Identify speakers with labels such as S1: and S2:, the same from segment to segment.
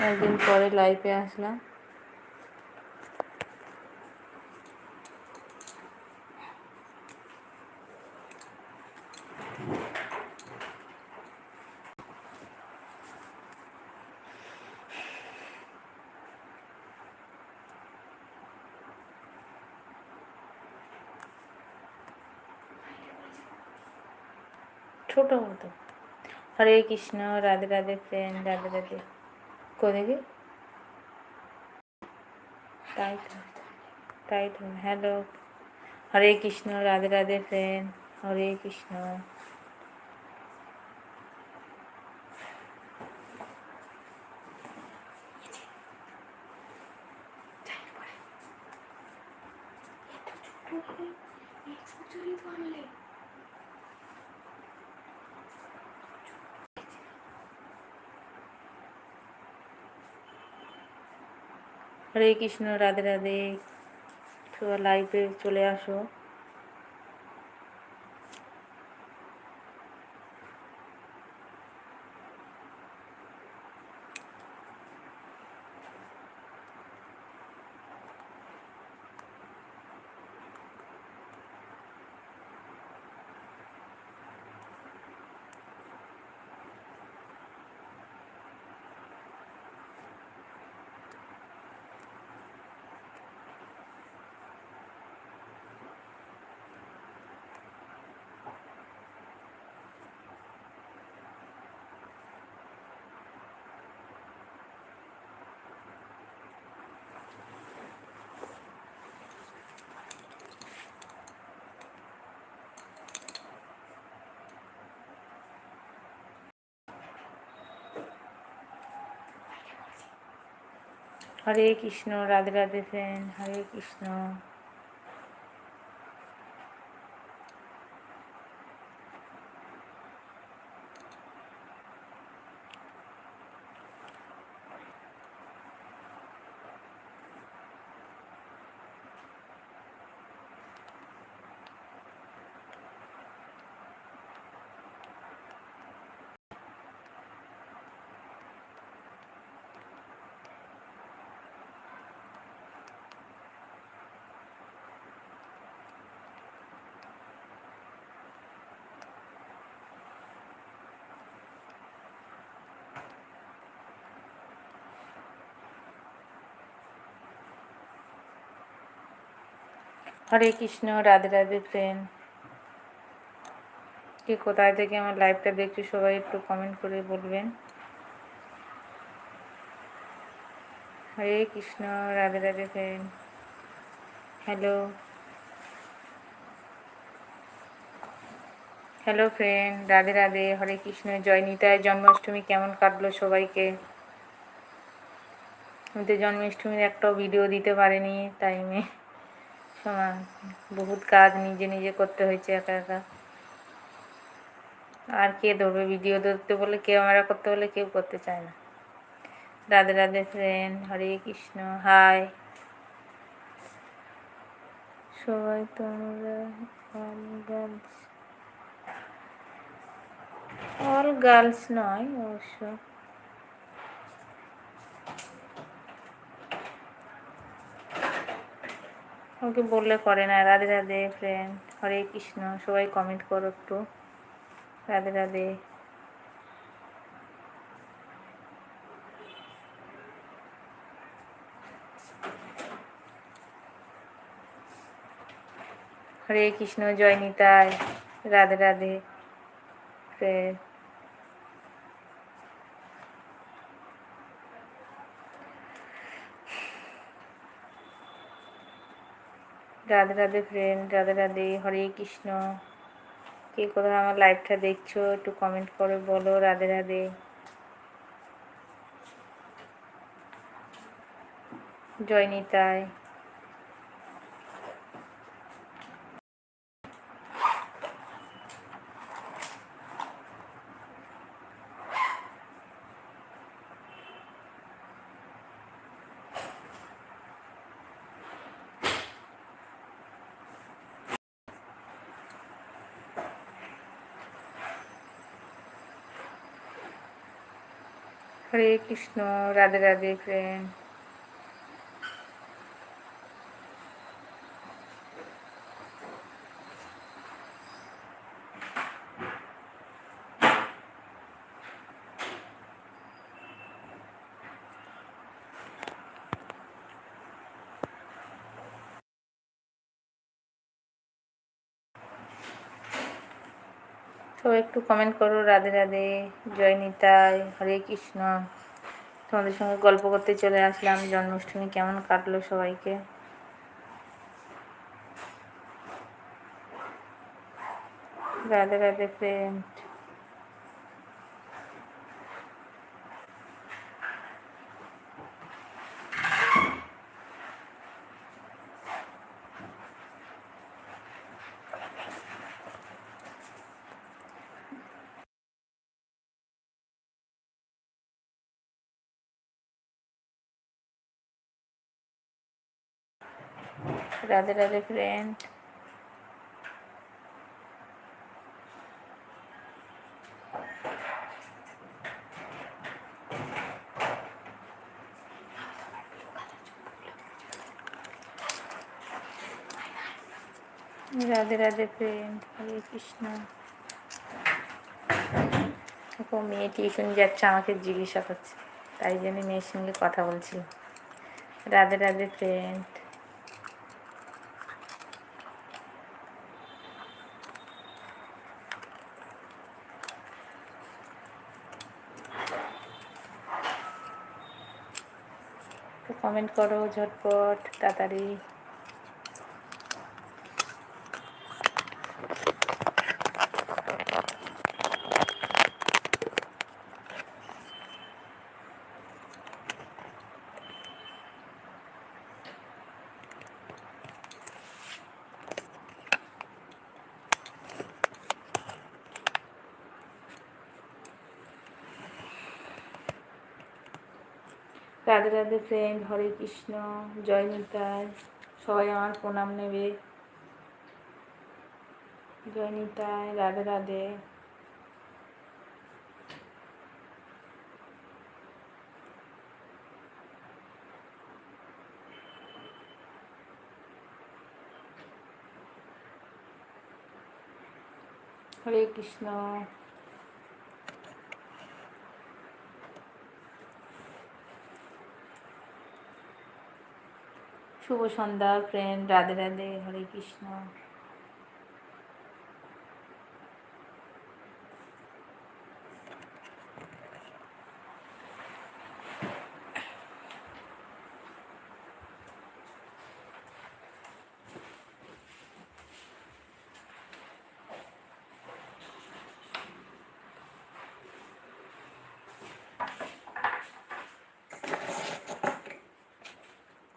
S1: একদিন পরে লাইফে আসলাম। ছোট মতো। হরে কৃষ্ণ রাধে রাধে ফ্রেন্ড রাধে রাধে। তাই তো তাই তো হ্যালো হরে কৃষ্ণ রাধে রাধে ফ্রেন্ড হরে কৃষ্ণ হরে কৃষ্ণ রাধে রাধে। তো লাইভে চলে আসো। হরে কৃষ্ণ রাধে রাধে ফ্রেন্ড হরে কৃষ্ণ। হরে কৃষ্ণ, রাধে রাধে ফ্রেন্ড কি কোথায় থেকে আমার লাইভটা দেখছ সবাই একটু কমেন্ট করে বলবেন। Hare Krishna, Radhe Radhe friend hello hello friend Radhe Radhe, Hare Krishna, জয় নিতায় জন্মাষ্টমী কেমন কাটলো সবাইকে? আমি তো জন্মাষ্টমীর একটাও ভিডিও দিতে পারিনি টাইমে বহুত কাজ নিজে নিজে করতে হয়েছে একা একা। আর কে ধরবে? ভিডিও ধরতে বলে ক্যামেরা করতে বলে, কেউ করতে চায় না। রাধে রাধে ফ্রেন্ড হরে কৃষ্ণ হাই সবাই তোমরা অল গার্লস নয়, অবশ্য। ওকে বললে করে না, রাধে রাধে ফ্রেন্ড হরে কৃষ্ণ, সবাই কমেন্ট করো একটু। রাধে রাধে। হরে কৃষ্ণ, জয় নিতাই, রাধে রাধে ফ্রেন্ড রাধে রাধে ফ্রেন্ড রাধে রাধে, হরে কৃষ্ণ। কে কোথাও আমার লাইভটা দেখছ, একটু কমেন্ট করে বলো রাধে রাধে। জয় নিতাই। হরে কৃষ্ণ রাধে রাধে ফ্রেন্ড তো একটু কমেন্ট করো, রাধে রাধে, জয় নিতাই, হরে কৃষ্ণ। তোমাদের সঙ্গে গল্প করতে চলে আসলাম, জন্মাষ্টমী কেমন কাটলো সবাইকে? Radhe Radhe friend Radhe Radhe friend Radhe Radhe friend Hare Krishna. দেখো, মেয়ে টিউশন যাচ্ছে, আমাকে জিজ্ঞাসা করছে। তাই জন্য মেয়ের সঙ্গে কথা বলছি রাধে রাধে ফ্রেন্ড কমেন্ট করো ঝটপট তাড়াতাড়ি। রাধে রাধে ফ্রেন্ড হরে কৃষ্ণ, জয় নিতাই। সবাই আমার প্রণাম নেবে। জয় নিতাই, রাধে রাধে। হরে কৃষ্ণ। শুভ সন্ধ্যা ফ্রেন্ড রাধে রাধে হরে কৃষ্ণ।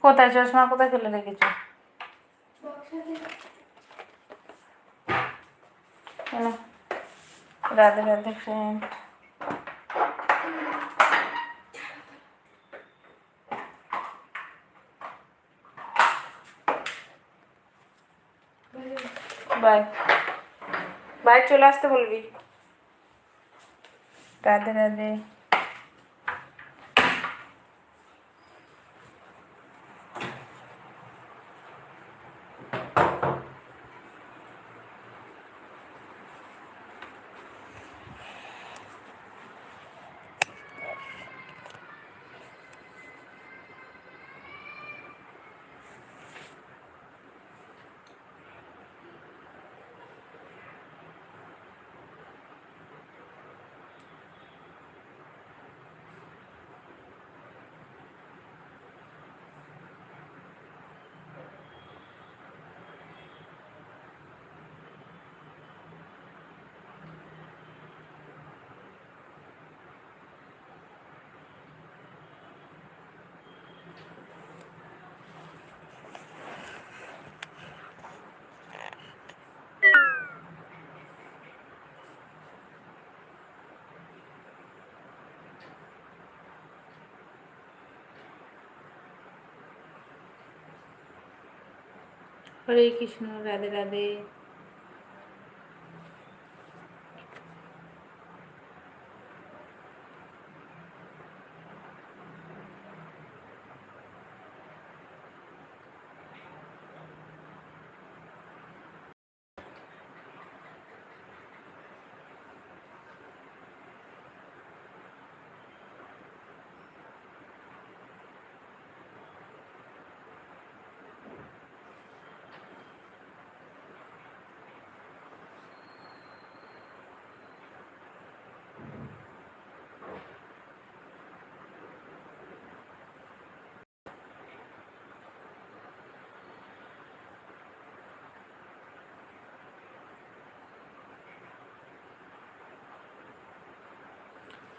S1: কোথায় চশমা, কোথায় ফেলে রেখেছো। Radhe Radhe friend bye bye চলে আসতে বলবি। রাধে রাধে। হরে কৃষ্ণ রাধে রাধে।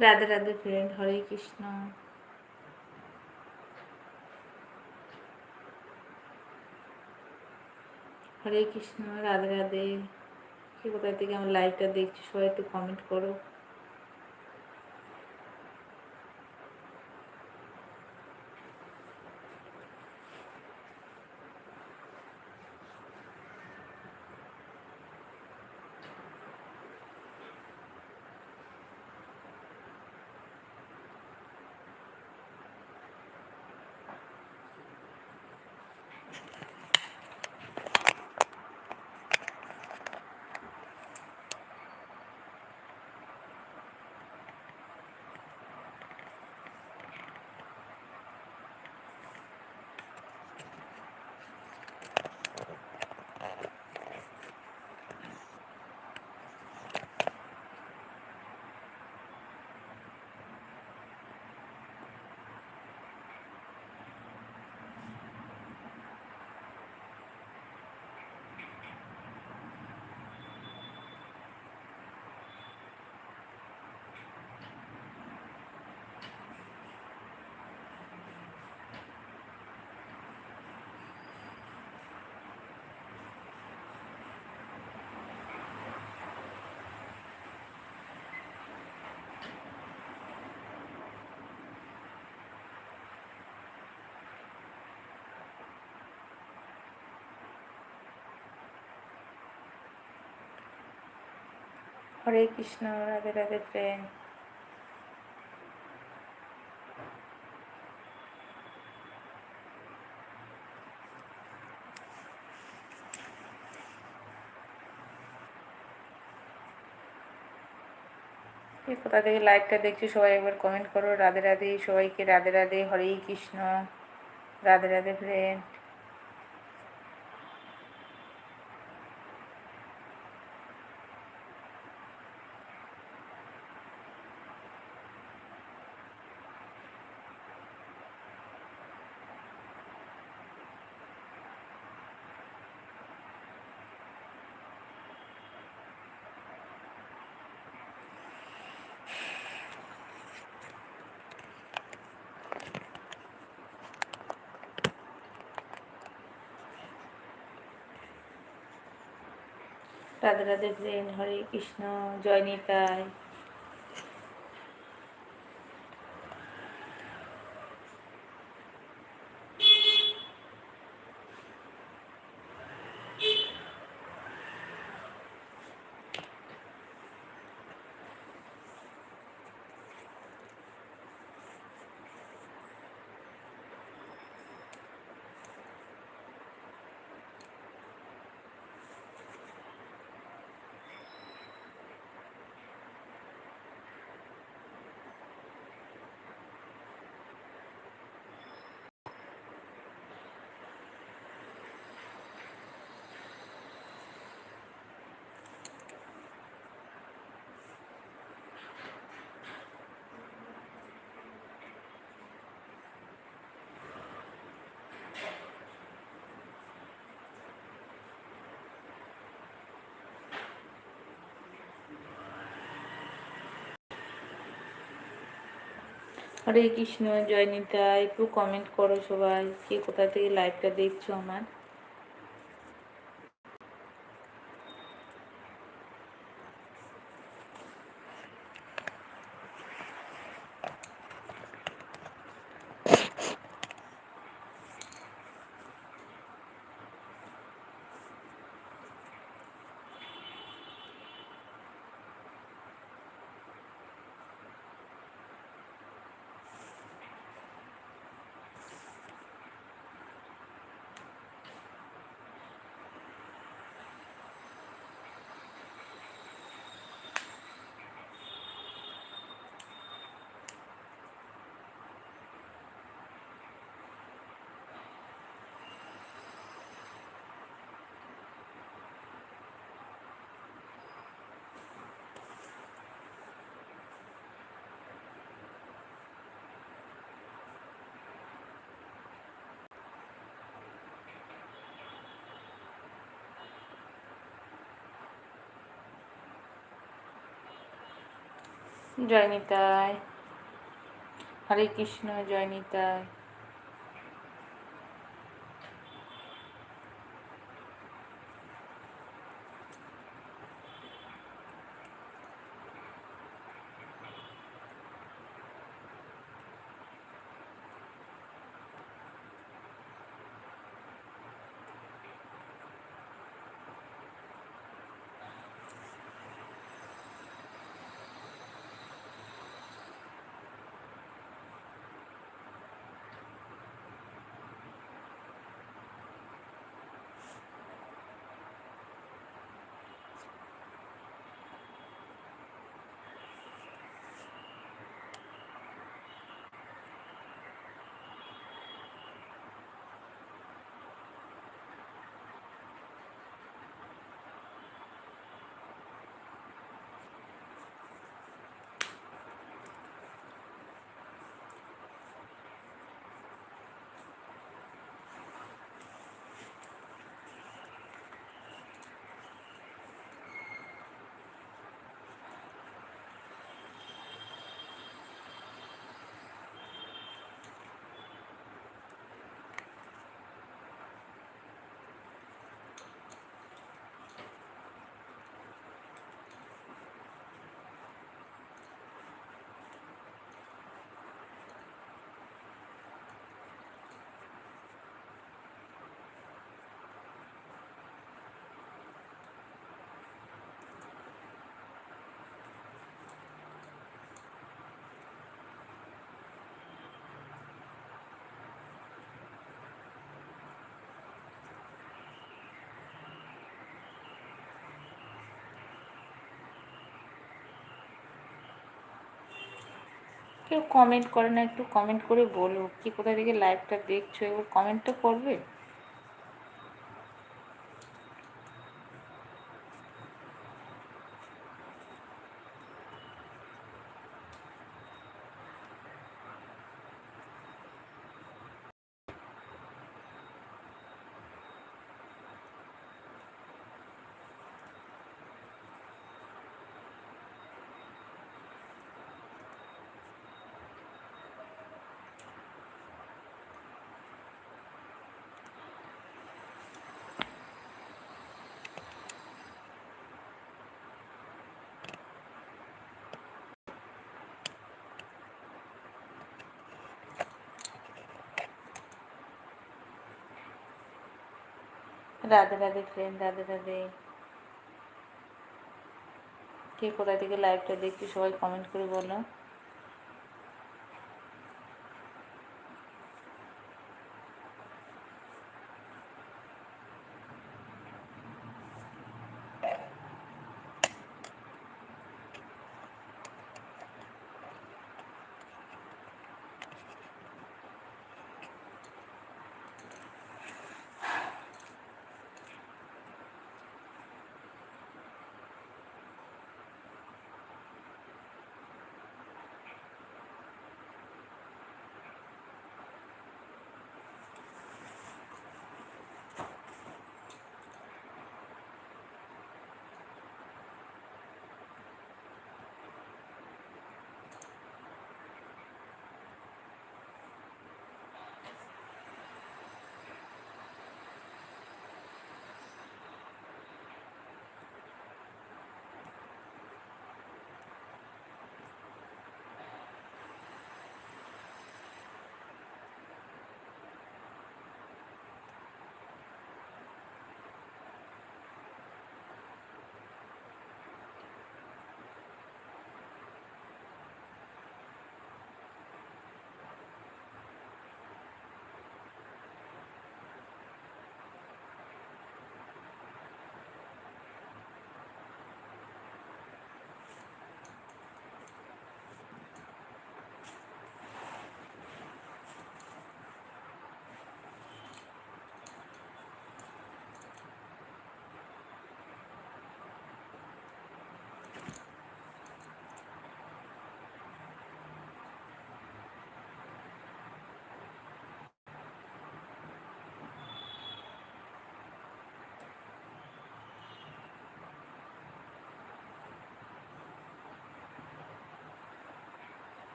S1: রাধে রাধে ফ্রেন্ড হরে কৃষ্ণ। হরে কৃষ্ণ, রাধে রাধে। কি কোথায় থেকে আমার লাইভটা দেখছি? সবাই একটু কমেন্ট করো। হরে কৃষ্ণ, রাধে রাধে ফ্রেন্ড কোথা থেকে লাইভটা দেখছি সবাই একবার কমেন্ট করো। রাধে রাধে, সবাইকে রাধে রাধে হরে কৃষ্ণ, রাধে রাধে ফ্রেন্ড রাধে রাধে প্রেম হরে কৃষ্ণ জয় নিতাই। হরে কৃষ্ণ জয় নিতাই। একটু কমেন্ট করো সবাই কে কোথা থেকে লাইভটা দেখছ আমার? জয় নিতাই হরে কৃষ্ণ জয় নিতাই কেউ কমেন্ট করে না, একটু কমেন্ট করে বলো। কি কোথা থেকে লাইভটা দেখছ? এবার কমেন্ট তো করবে? রাধে রাধে ফ্রেন্ড রাধে রাধে। কে কোথা থেকে লাইভটা দেখছি সবাই কমেন্ট করে বলো।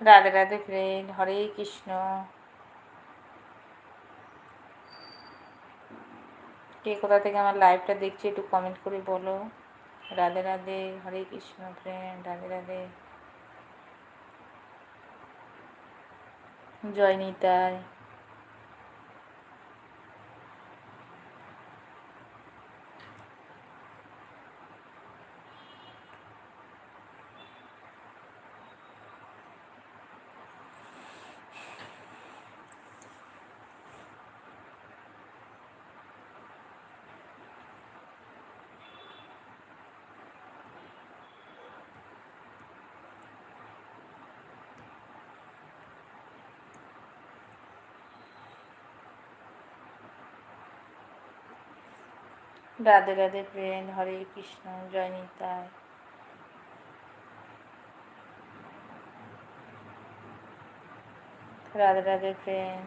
S1: রাধে রাধে ফ্রেন্ড হরে কৃষ্ণ। কে কোথা থেকে আমার লাইভটা দেখছি একটু কমেন্ট করে বলো। রাধে রাধে, হরে কৃষ্ণ ফ্রেন্ড রাধে রাধে। জয় নিতাই। রাধে রাধে প্রেম হরে কৃষ্ণ জয় নিতায় রাধে রাধে ফ্রেন্ড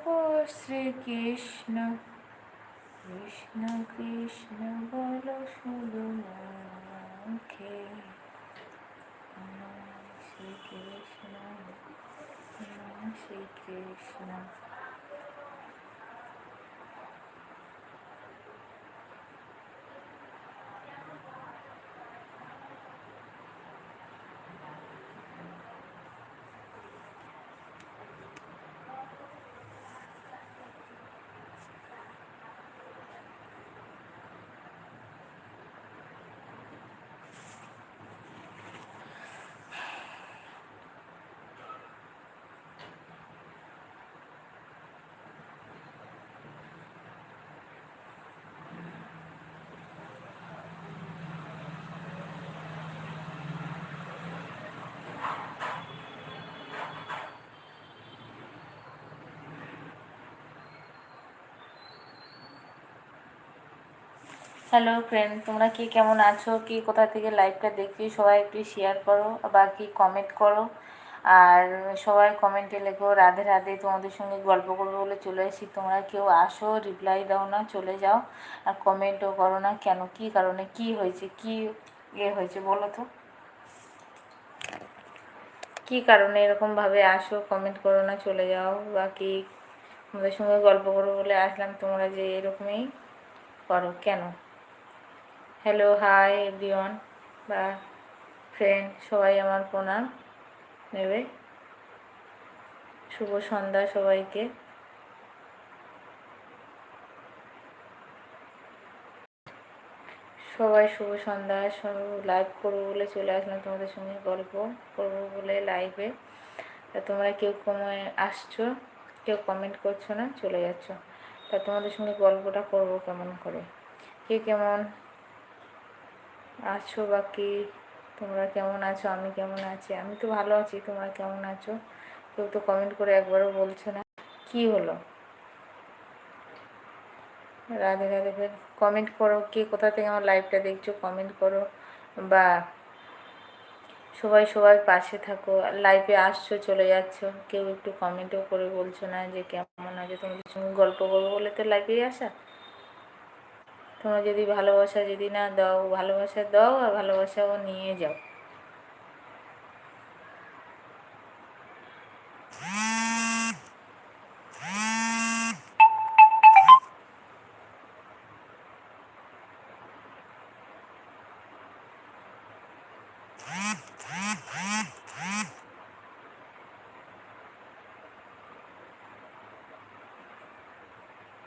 S1: জপ শ্রীকৃষ্ণ কৃষ্ণ কৃষ্ণ বল শুধু মুখে শ্রীকৃষ্ণ শ্রীকৃষ্ণ হ্যালো ফ্রেন্ড তোমরা কি কেমন আছো? কি কোথা থেকে লাইভটা দেখছি? সবাই একটু শেয়ার করো বা কি কমেন্ট করো। আর সবাই কমেন্টে লেখো, রাধে রাধে, তোমাদের সঙ্গে গল্প করব বলে চলে এসেছি। তোমরা কেউ আসো রিপ্লাই দাও না, চলে যাও। আর কমেন্টও করো না কেন? কি কারণে? কি হয়েছে? কি ইয়ে হয়েছে বলো তো? কি কারণে এরকমভাবে আসো কমেন্ট করো না, চলে যাও? বা কি তোমাদের সঙ্গে গল্প করব বলে আসলাম? তোমরা যে এরকমই করো, কেন? হ্যালো হাই এভরিওয়ান বা ফ্রেন্ড সবাই আমার প্রণাম নেবে। শুভ সন্ধ্যা সবাইকে। সবাই শুভ সন্ধ্যা লাইভ করব বলে চলে আসলাম তোমাদের সঙ্গে গল্প করব বলে লাইভে তা তোমরা কেউ কমে আসছো, কেউ কমেন্ট করছ না, চলে যাচ্ছ। তা তোমাদের সঙ্গে গল্পটা করব কেমন করে? কে কেমন আছো বা কি তোমরা কেমন আছো? আমি কেমন আছি? আমি তো ভালো আছি, তোমরা কেমন আছো? কেউ তো কমেন্ট করে একবারও বলছো না। কি হলো? রাধে রাধে, ফের কমেন্ট করো, কে কোথা থেকে আমার লাইভটা দেখছ? কমেন্ট করো। বা সবাই সবার পাশে থাকো। লাইভে আসছো, চলে যাচ্ছ। কেউ একটু কমেন্টও করে বলছো না যে কেমন আছে? তোমাদের সঙ্গে গল্প করব বলে তো লাইভেই আসা? তোমরা যদি ভালোবাসা যদি না দাও ভালোবাসা দাও আর ভালোবাসাও নিয়ে যাও।